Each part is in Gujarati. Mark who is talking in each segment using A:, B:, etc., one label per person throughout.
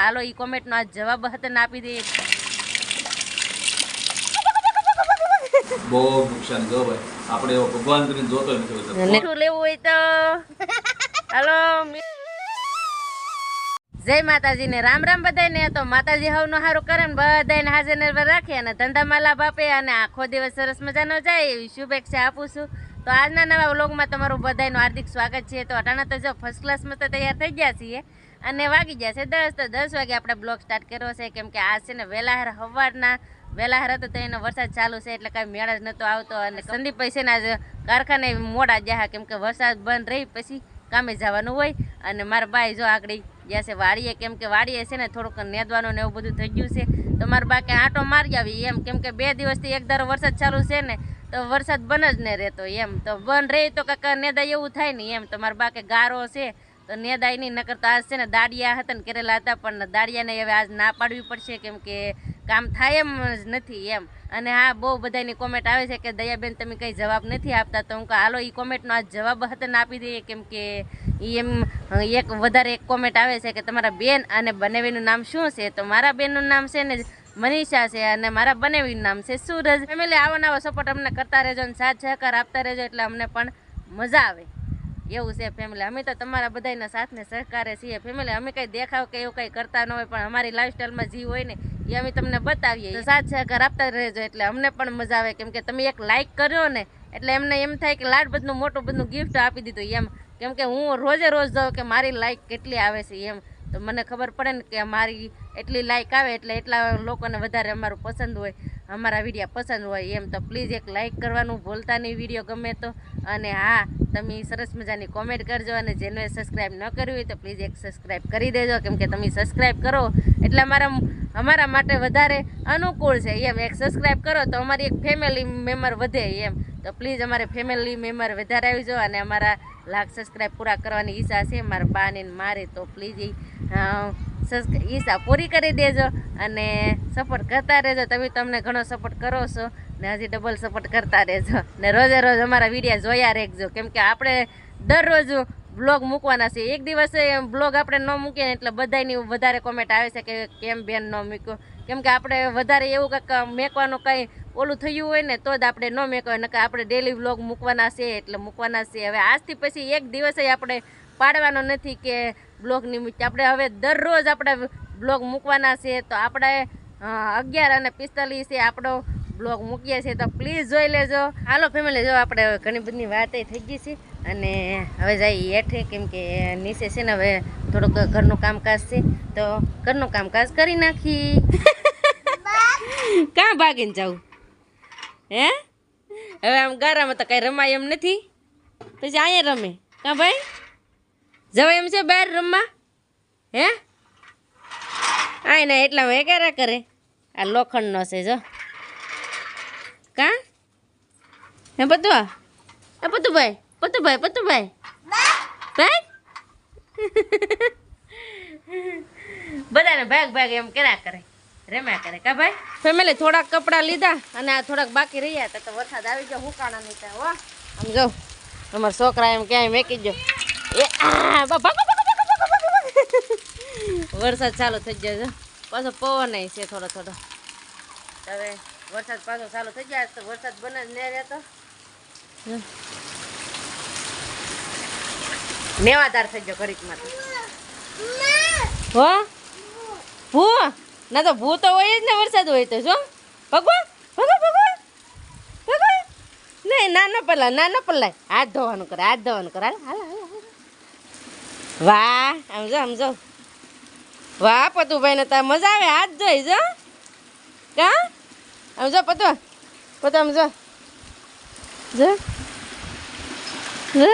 A: હાલો ઈ કોમેન્ટનો આ જવાબ હતા આપી દઈએ.
B: બહુ નુકસાન જો ભાઈ. આપણે એવો ભગવાન કરીને જોતો નથી.
A: મીઠું લેવું હોય તો? હાલો જય માતાજી ને રામ રામ બધાને તો માતાજી હવનું સારું કરે ને બધાને હાજર રાખે અને ધંધામાં લાભ આપે અને આખો દિવસ સરસ મજાનો જાય એવી શુભેચ્છા આપું છું. તો આજના નવા વ્લોગમાં તમારું બધાનું હાર્દિક સ્વાગત છે. તો અટાણા તો જો ફર્સ્ટ ક્લાસમાં તો તૈયાર થઈ ગયા છીએ. અને વાગી છે દસ, તો દસ વાગે આપણે બ્લોગ સ્ટાર્ટ કર્યો છે. કેમ કે આ છે ને વહેલા સવારના વહેલા હતો તો એનો વરસાદ ચાલુ છે, એટલે કાંઈ મેળ જ નહોતો આવતો. અને સંદીપભાઈ છે ને આજે કારખાને મોડા જ્યા કેમ કે વરસાદ બંધ રહી પછી કામે જવાનું હોય. અને મારા બાઈ જો આગળ ગયા છે વાડીએ, કેમ કે વાડીએ છે ને થોડુંક નેદવાનું ને એવું બધું થઈ ગયું છે. તો મારા બા આંટો મારી આવી એમ, કેમ કે બે દિવસથી એક ધારો વરસાદ ચાલુ છે ને, તો વરસાદ બંધ જ ને રહેતો એમ. તો બંધ રહે તો કાંક નેદાય એવું થાય ને એમ. તો મારા બા ગારો છે તો નેદાય નહીં, નકર તો આજ છે ને દાડિયા હતા ને કરેલા હતા, પણ દાડિયાને હવે આજ ના પાડવી પડશે કેમ કે કામ થાય એમ જ નથી એમ. અને હા, બહુ બધાની કોમેન્ટ આવે છે કે, દયાબેન, તમે કંઈ જવાબ નથી આપતા. તો હું કહું, હાલો એ કોમેન્ટનો આ જવાબ હતા ને આપી દઈએ. કેમ કે એમ એક વધારે એક કોમેન્ટ આવે છે કે, તમારા બેન અને બનેવીનું નામ શું છે? તો મારા બેનનું નામ છે ને મનીષા છે અને મારા બનેવીનું નામ છે સુરજ. ફેમિલી આવો નવો સપોર્ટ અમને કરતા રહેજો અને સાથ સહકાર આપતા રહેજો એટલે અમને પણ મજા આવે. એવું છે ફેમિલી અમે તો તમારા બધાના સાથને સહકારે છીએ ફેમિલી અમે કંઈ દેખાવ કે એવું કંઈ કરતા ન હોય, પણ અમારી લાઈફસ્ટાઈલમાં જે હોય ને, એ અમે તમને બતાવીએ. તો સાથ સહકાર આપતા રહેજો, એટલે અમને પણ મજા આવે. કેમ કે તમે એક લાઇક કર્યો ને, એટલે એમને એમ થાય કે લાડ બધું મોટું બધું ગિફ્ટ આપી દીધું એમ. કેમ કે હું રોજે રોજ જાઉં કે મારી લાઇક કેટલી આવે છે એમ. તો મને ખબર પડે ને કે મારી એટલી લાઇક આવે એટલે એટલા લોકોને વધારે અમારું પસંદ હોય, અમારા વિડીયા પસંદ હોય એમ. તો પ્લીઝ એક લાઇક કરવાનું ભૂલતા નહીં વીડિયો ગમે તો. અને હા, તમે સરસ મજાની કોમેન્ટ કરજો અને જેને સબસ્ક્રાઈબ ન કર્યું હોય તો પ્લીઝ એક સબસ્ક્રાઈબ કરી દેજો. કેમ કે તમે સબસ્ક્રાઈબ કરો એટલે અમારા અમારા માટે વધારે અનુકૂળ છે. એમ, એક સબસ્ક્રાઈબ કરો તો અમારી એક ફેમિલી મેમ્બર વધે એમ. તો પ્લીઝ અમારે ફેમિલી મેમ્બર વધારે આવી અને અમારા લાખ સબસ્ક્રાઈબ પૂરા કરવાની ઈચ્છા છે. મારા ને મારે તો પ્લીઝ એ ઈચ્છા પૂરી કરી દેજો અને સપોર્ટ કરતા રહેજો. તમે તમને ઘણો સપોર્ટ કરો છો ને હજી ડબલ સપોર્ટ કરતા રહેજો. ને રોજે રોજ અમારા વિડીયા જોયા રહેજો કેમ કે આપણે દરરોજ બ્લોગ મૂકવાના છે. એક દિવસે બ્લોગ આપણે ન મૂકીએ ને એટલે બધાની વધારે કોમેન્ટ આવે છે કે કેમ બેન ન મૂક્યો. કેમ કે આપણે વધારે એવું કંઈક મેકવાનું કંઈ ઓલું થયું હોય ને તો જ આપણે ન મેકવાય. નકર આપણે ડેલી બ્લોગ મૂકવાના છે એટલે મૂકવાના છે. હવે આજથી પછી એક દિવસે આપણે પાડવાનો નથી કે બ્લોગ નહીં આપણે હવે દરરોજ આપણે બ્લોગ મૂકવાના છે તો આપણે અગિયાર અને પિસ્તાલીસે આપણો બ્લોગ મૂકીએ છીએ. તો પ્લીઝ જોઈ લેજો. હાલો ફેમિલી જો આપણે ઘણી બધી વાત થઈ ગઈ છે અને હવે જઈએ હેઠે કેમ કે નીચે છે ને હવે થોડુંક ઘરનું કામકાજ છે. તો ઘરનું કામકાજ કરી નાખી. કાં ભાગીને જાઉં? હે? હવે આમ ગારામાં તો કંઈ રમાય એમ નથી. પછી અહીંયા રમે. કાં ભાઈ? જવાય એમ છે બહાર રમવા? હે? આય એના એટલા એ કરે. આ લોખંડનો છે, જો. કા? હે પતુઆ એ પતુભાઈ પતુભાઈ પતુભાઈ. ભાઈ? બધાને ભાગ ભાગ એમ કર્યા કરે, રેમ્યા કરે. કા ભાઈ? ફેમિલી થોડાક કપડાં લીધા અને આ થોડાક બાકી રહ્યા હતા, તો વરસાદ આવી ગયો, હુકાણા નહીં ત્યાં હો. આમ જો, અમારા છોકરા એમ ક્યાંય મેકી જો એ વરસાદ ચાલુ થઈ ગયો છે. પાછો પવન છે થોડો થોડો. હવે વરસાદ પાછો ચાલુ થઈ ગયા તો વરસાદ બને જ નહીં રહેતો. મેવાદાર થઈ ગયો ઘડીકમાં હો? ભૂ? ના તો ભૂ તો હોય જ ને વરસાદ હોય તો, શું? ભગવાન ભગવાન ભગવાન. ભગવાન. નહીં નાના ના ના પલાય. હાથ ધોવાનું કરે હાથ ધોવાનું કરે હાલ હાલ હાલ. વાહ આમ જો આમ જો. વાહ પતુભાઈ ને તાર મજા આવે હાથ જોઈ જો. કા? આમ જો પતુ પતુ આમ જો. જો. જો.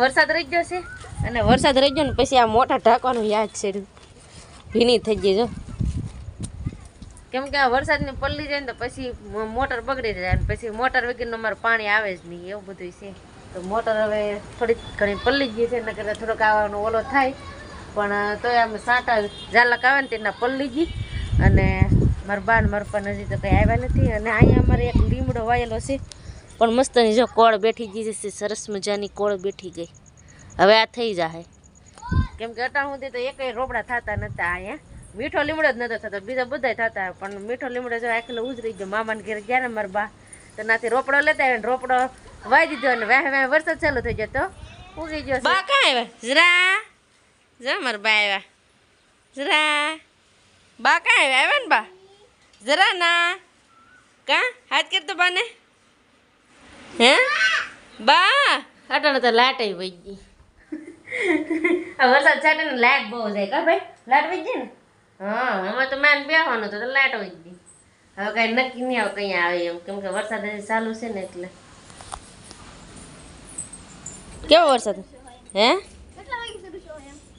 A: વરસાદ રહી ગયો છે. અને વરસાદ રહી ગયો ને પછી આ મોટા ઢાંકવાનું યાદ છે. ભીની થઈ ગઈ જો. કેમ કે આ વરસાદની પલ્લી જાય ને તો પછી મોટર બગડી જાય અને પછી મોટર વગરનું અમારે પાણી આવે જ નહીં, એવું બધું છે. તો મોટર હવે થોડીક ઘણી પલ્લી ગઈ છે એના કરતાં થોડોક આવવાનો ઓલો થાય. પણ તોય આમ સાંટા ઝાલક આવે ને તેના પલ્લી ગઈ. અને મારા બા ને મારા હજી તો કંઈ આવ્યા નથી. અને અહીંયા અમારે એક લીમડો વાયેલો છે. પણ મસ્તની જો કોળ બેઠી ગઈ છે, સરસ મજાની કોળ બેઠી ગઈ. હવે આ થઈ જાય કેમ કે અટાણ તો એકેય રોપડા થતા નહોતા અહીંયા. મીઠો લીમડો જ નતો થતો. બીજા બધાય થતા પણ મીઠો લીમડો જો આખલો ઉજરી ગયો. મામાને ઘેર ગયા ને મારા બા. તો નાથી રોપડો લેતા આવ્યા રોપડો વાઈ દીધો અને વાહ વાહ વરસાદ ચાલુ થઈ ગયો તો ઉગી ગયો બા કાં આવ્યા? જરા. જા મારા બા આવ્યા. જરા. બા કાં આવ્યા? આવ્યા ને બા? જરા ના. કા? હાથ કર તો બાને. હે? બા. અટાણે તો લાટ આવી ગઈ. વરસાદ છાટે ને લાઈટ બહુ જાય. કા ભાઈ? લાઈટ વહી ગઈ ને? હા હવે તો માન બેહવાનું હતું તો લાઈટ હોય ગઈ. હવે કઈ નક્કી નહીં આવે કઈ આવે એમ. કેમ કે વરસાદ ચાલુ છે ને એટલે. કેવો વરસાદ? હે?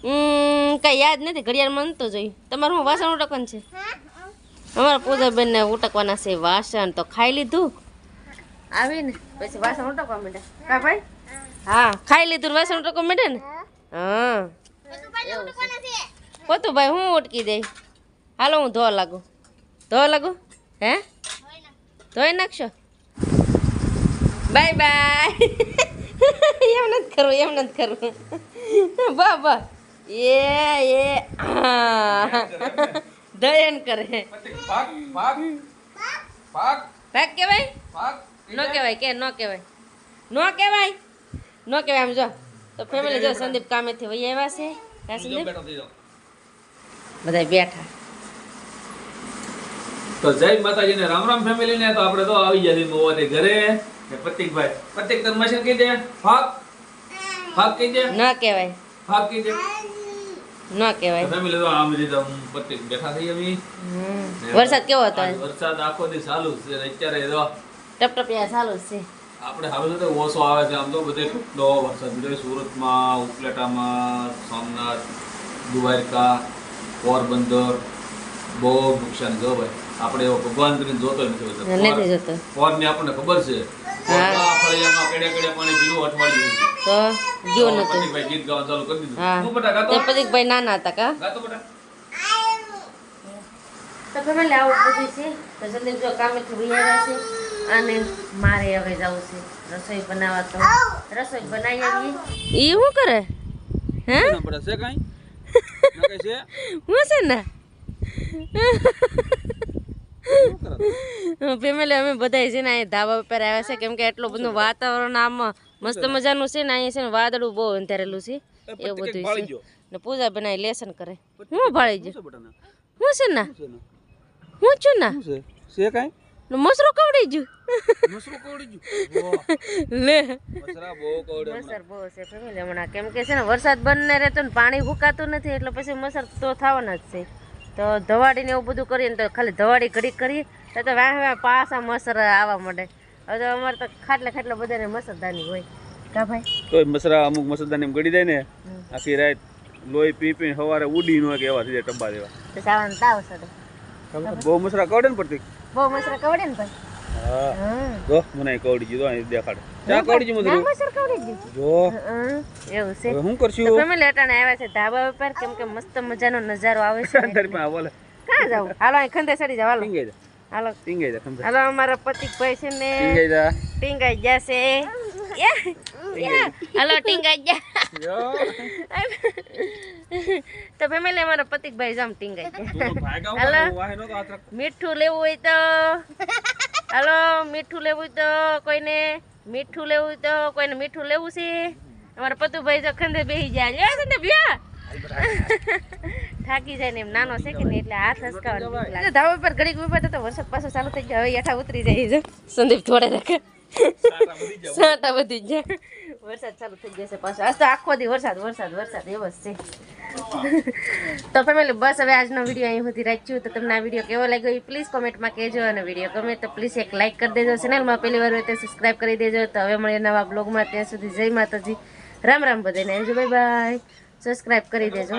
A: હમ કઈ યાદ નથી ઘડિયાળ મનતો જોયું તમારું હું વાસણ ઉટકવાનું છે? અમારા પૂજાબેનને ઉટકવાના છે વાસણ તો ખાઈ લીધું? આવીને પછી વાસણ ઉટકવા માંડ્યા. કા ભાઈ? હા ખાઈ લીધું વાસણ ઉટકવા માંડે ને? હા. પોતું ભાઈ હું ઉટકી દઈ હાલો હું ધોવા લાગુ. ધોવા લાગુ? હે? ધોઈ નાખશો? Bye bye. એમ નથી કરવું એમ નથી કરવું. બા બા. એ એ. દયન કરે.
B: ભાગ
A: કહેવાય? નો કહેવાય કે નો કહેવાય? નો કહેવાય? નો કહેવાય આમ જો. તો ફેમિલી જો સંદીપ કામેથી વહી આવ્યા છે. સંદીપ? બધા બેઠા.
B: તો જય માતાજીને રામ રામ ફેમિલી ને તો આપણે તો આવી છીએ મોવાને ઘરે. ને પ્રતિકભાઈ પ્રતિક તને મશીન કહી દે ફાક? ફાક કહી દે
A: ન કહેવાય.
B: ફાક કહી દે
A: ન કહેવાય.
B: ફેમિલી તો આમ રીતે પ્રતિક બેઠા થઈ અમે.
A: વરસાદ કેવો હતો?
B: વરસાદ આખો દી ચાલુ છે ને અત્યારે જો
A: ટપટપિયા ચાલુ છે.
B: આપણે હવે તો ઓછો આવે છે. આમ તો બધે કેટલો વરસાદ સુરતમાં ઉપલેટામાં સોમનાથ દ્વારકા. પોરબંદર બહુ નુકસાન જો ભાઈ. આપણે એવો ભગવાન કરીને જોતો નથી હોતો.
A: જોતો
B: પોર ને આપણને ખબર છે.
A: અને મારે હવે જવું છે. રસોઈ બનાવવા તો. રસોઈ બનાવી આવીએ એ શું કરે? હે?
B: ના છે કાંઈ?
A: હું છે ને? ફેમિલી અમે બધા છે ને અહીં ધાબા ઉપર આવ્યા છે. કેમ કે એટલું બધું વાતાવરણ આમ મસ્ત મજાનું છે ને અહીંયા છે ને વાદળું બહુ અંધારેલું છે. એવું બધું છે. ને પૂજા બનાવી લેસન કરે. હું ભાળી
B: ના?
A: હું છે ને?
B: શું છે ના?
A: હું છું ને?
B: શું છે કાંઈ?
A: મસરો કવડી ગયું.
B: મસરું કવડી ગયું?
A: લે.
B: મસરા બહુ કવડે
A: મસર બહુ છે ફેમિલી હમણાં કેમ કે છે ને વરસાદ બંને રહેતો ને પાણી હુકાતું નથી એટલે પછી મસર તો થવાના જ છે. તો ધવાડીને એવું બધું કરીએ ને તો ખાલી ધવાડી ઘડી કરીએ તો તો વાહ વાહ પાછા મસર આવવા માંડે. હવે તો અમારે તો ખાટલે ખાટલે બધાને મસરદાની હોય. કા ભાઈ?
B: તોય મસરા અમુક મસરદાની એમ ગળી જાય ને આખી રાત લોહી પી પી સવારે ઉડી ન કે એવા થઈ જાય ટબ્બા દેવા
A: તો સાવાનું તાવ સડે.
B: બહુ મસરા કવડે ને પડતી
A: બહુ મસરા કવડે ને ભાઈ.
B: હા. જો મને કવડી જીધો અહીં દેખાડ. ચા કવડી ગયું
A: ના મસર કવડી
B: જી.
A: જો એવું છે. હું
B: કરશું?
A: તમે લેટાણે આવ્યા છે ધાબા ઉપર કેમ કે મસ્ત મજાનો નજારો આવે છે.
B: અંદર પાસે બોલે.
A: કા જાવ હાલો અહીં ખંદે સડી જાવ હાલો.
B: ટીંગાઈ જા.
A: હાલો.
B: ટીંગાઈ જા ખંદે
A: હાલો અમારા પતિકભાઈ છે ને
B: ટીંગાઈ જા.
A: ટીંગાઈ જશે. હાલો ટીંગાઈ
B: ગયા
A: તો ફેમિલી અમારા પતિકભાઈ જામ ટીંગાઈ ગયા હલો. મીઠું લેવું હોય તો હલો મીઠું લેવું તો કોઈને મીઠું લેવું તો કોઈને મીઠું લેવું છે અમારા પતુભાઈ જો ખંદે બેસી જાય લ્યો સંદીપ લ્યો થાકી જાય ને એમ નાનો છે કે એટલે હાથ હસકાવાનો ધાબા પર ઘડીક ઊભા તો વરસાદ પાછો ચાલુ થઈ ગયો હવે યઠા ઉતરી જાય છે સંદીપ થોડે રાખે
B: સાટા બધી.
A: જાય વરસાદ ચાલુ થઈ જશે પાછો. આજ તો આખો દી વરસાદ વરસાદ વરસાદ એવો જ છે. તો ફેમિલી બસ હવે આજનો વીડિયો અહીં સુધી રાખ્યું. તો તમને આ વીડિયો કેવો લાગ્યો એ પ્લીઝ કોમેન્ટમાં કહેજો. અને વીડિયો ગમે તો પ્લીઝ એક લાઇક કરી દેજો. ચેનલમાં પહેલી વાર હોય તો સબસ્ક્રાઈબ કરી દેજો. તો હવે મળીએ નવા બ્લોગમાં ત્યાં સુધી જય માતાજી. રામ રામ બધાને. બાય બાય સબસ્ક્રાઈબ કરી દેજો.